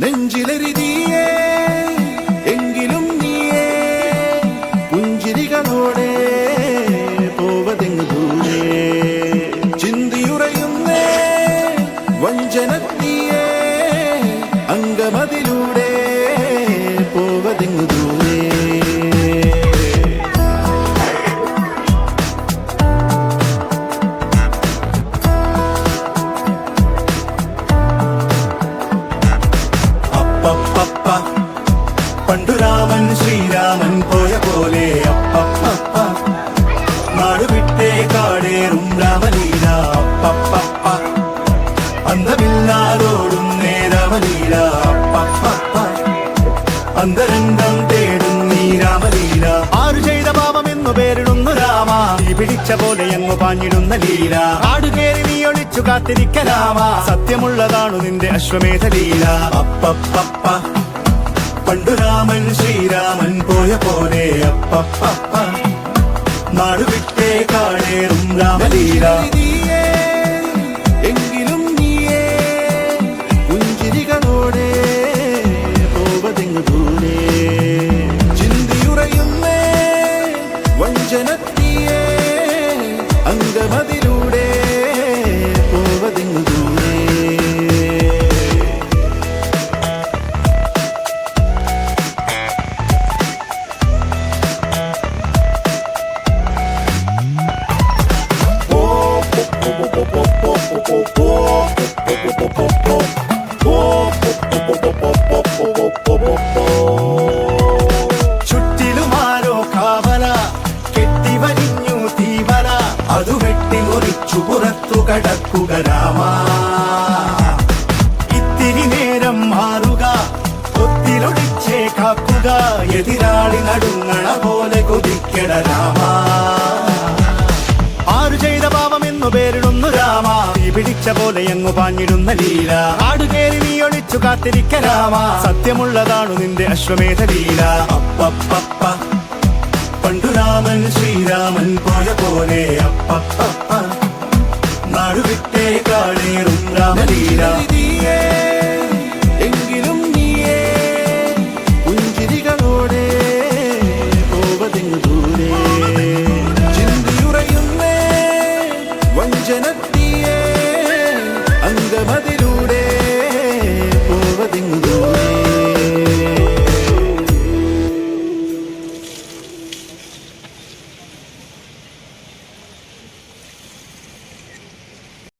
നെഞ്ചിലെരുതിയേ എങ്കിലും നീയേ പുഞ്ചിരികളോടെ പോവതെങ്ങ് ദൂരെ? ചിന്തിയുറയുന്നേ വഞ്ചനത്തിയേ അങ്കമതിലൂടെ അന്തരംഗം തേടും നീ രാമലീല. ആരു ചെയ്ത പാപം എന്നു പേരിടുന്നു രാമ. നീ പിടിച്ച പോലെ എന്ന് പാഞ്ഞിടുന്ന ലീല. ആടുകേറി നീ ഒളിച്ചു കാത്തിരിക്ക രാമ. സത്യമുള്ളതാണു നിന്റെ അശ്വമേധ ലീല. അപ്പപ്പപ്പ. പണ്ടു രാമൻ ശ്രീരാമൻ പോയ പോലെ അപ്പപ്പപ്പ. നാടുവിട്ടേ കാണേറും രാമലീല. ഇത്തിരി നേരം മാറുക കൊത്തിലൊടിച്ചേ കാക്കുക എതിരാളി നടുങ്ങണ പോലെ കൊതിക്കട രാമ. പിടിച്ച പോലെ എങ്ങു പാഞ്ഞിടുന്ന ലീല. ആടുകേറി നീ ഒളിച്ചു കാത്തിരിക്കലാമ സത്യമുള്ളതാണു നിന്റെ അശ്വമേധ ലീല പണ്ടു രാമൻ ശ്രീരാമൻ പോയ പോലെ അപ്പപ്പപ്പ. കാളേറും രാമലീല. എങ്കിലും നീയേ